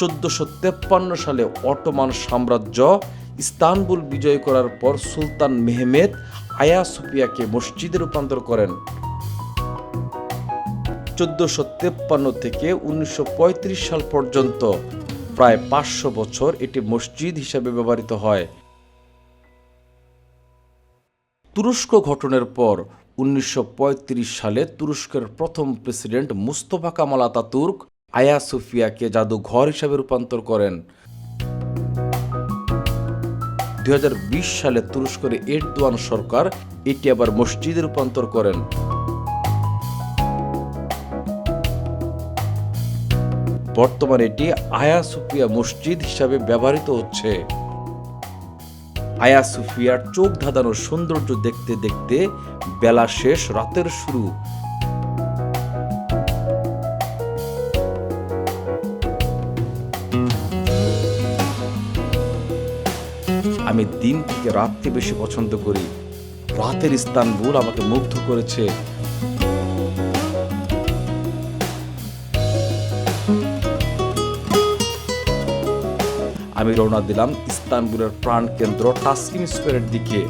চোদ্দশো তেপ্পান্ন সালে অটোমান সাম্রাজ্য ইস্তানবুল বিজয় করার পর সুলতান মেহমেদ আয়া সুফিয়াকে মসজিদে রূপান্তর করেন। চোদ্দশো তেপ্পান্ন থেকে উনিশশো পঁয়ত্রিশ সাল পর্যন্ত প্রায় পাঁচশো বছর এটি মসজিদ হিসাবে ব্যবহৃত হয়। তুরস্ক গঠনের পর উনিশশো পঁয়ত্রিশ সালে তুরস্কের প্রথম প্রেসিডেন্ট মুস্তফা কামাল আতাতুর্ক আয়া সুফিয়াকে জাদুঘর হিসাবে রূপান্তর করেন। দুই সালে তুরস্কের এরদোয়ান সরকার এটি আবার মসজিদে রূপান্তর করেন। বর্তমানে এটি আয়া সুফিয়া মসজিদ হিসাবে ব্যবহৃত হচ্ছে। আয়া সুফিয়ার চোখ ধাঁধানোর সৌন্দর্য দেখতে দেখতে বেলা শেষ, রাতের শুরু। আমি দিন থেকে রাতকে বেশি পছন্দ করি। রাতের ইস্তানবুল আমাকে মুগ্ধ করেছে। আমি রওনা দিলাম ইস্তানবুলের প্রাণকেন্দ্র টাস্কিন স্কোয়ারের দিকে।